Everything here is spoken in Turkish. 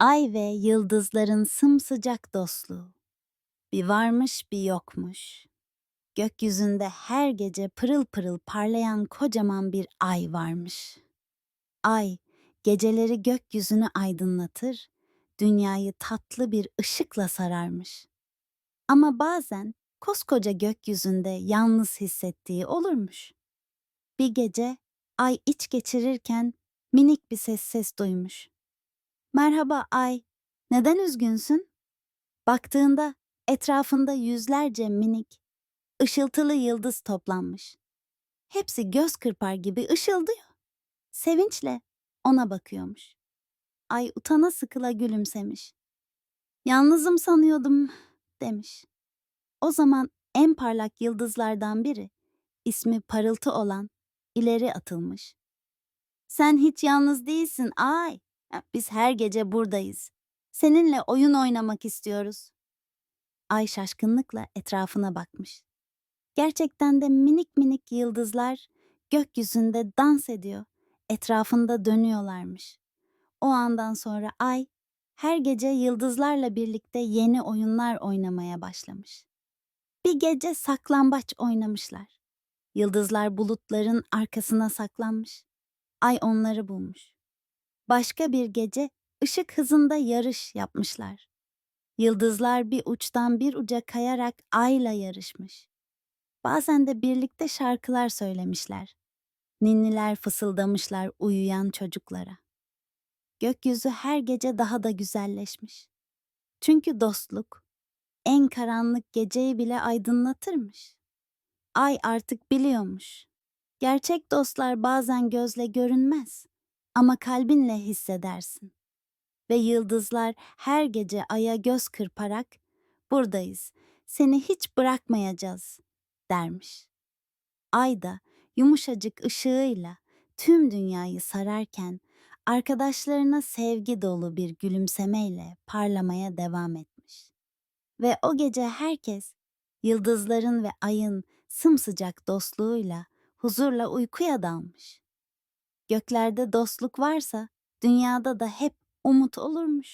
Ay ve yıldızların sımsıcak dostluğu. Bir varmış bir yokmuş. Gökyüzünde her gece pırıl pırıl parlayan kocaman bir ay varmış. Ay, geceleri gökyüzünü aydınlatır, dünyayı tatlı bir ışıkla sararmış. Ama bazen koskoca gökyüzünde yalnız hissettiği olurmuş. Bir gece ay iç geçirirken minik bir ses ses duymuş. Merhaba ay, neden üzgünsün? Baktığında etrafında yüzlerce minik, ışıltılı yıldız toplanmış. Hepsi göz kırpar gibi ışıldıyor. Sevinçle ona bakıyormuş. Ay utana sıkıla gülümsemiş. Yalnızım sanıyordum demiş. O zaman en parlak yıldızlardan biri, ismi parıltı olan, ileri atılmış. Sen hiç yalnız değilsin ay. Biz her gece buradayız. Seninle oyun oynamak istiyoruz. Ay şaşkınlıkla etrafına bakmış. Gerçekten de minik minik yıldızlar gökyüzünde dans ediyor, etrafında dönüyorlarmış. O andan sonra Ay her gece yıldızlarla birlikte yeni oyunlar oynamaya başlamış. Bir gece saklambaç oynamışlar. Yıldızlar bulutların arkasına saklanmış. Ay onları bulmuş. Başka bir gece ışık hızında yarış yapmışlar. Yıldızlar bir uçtan bir uca kayarak ayla yarışmış. Bazen de birlikte şarkılar söylemişler. Ninniler fısıldamışlar uyuyan çocuklara. Gökyüzü her gece daha da güzelleşmiş. Çünkü dostluk en karanlık geceyi bile aydınlatırmış. Ay artık biliyormuş. Gerçek dostlar bazen gözle görünmez ama kalbinle hissedersin. Ve yıldızlar her gece aya göz kırparak buradayız, seni hiç bırakmayacağız dermiş. Ay da yumuşacık ışığıyla tüm dünyayı sararken arkadaşlarına sevgi dolu bir gülümsemeyle parlamaya devam etmiş. Ve o gece herkes yıldızların ve ayın sımsıcak dostluğuyla huzurla uykuya dalmış. Göklerde dostluk varsa dünyada da hep umut olurmuş.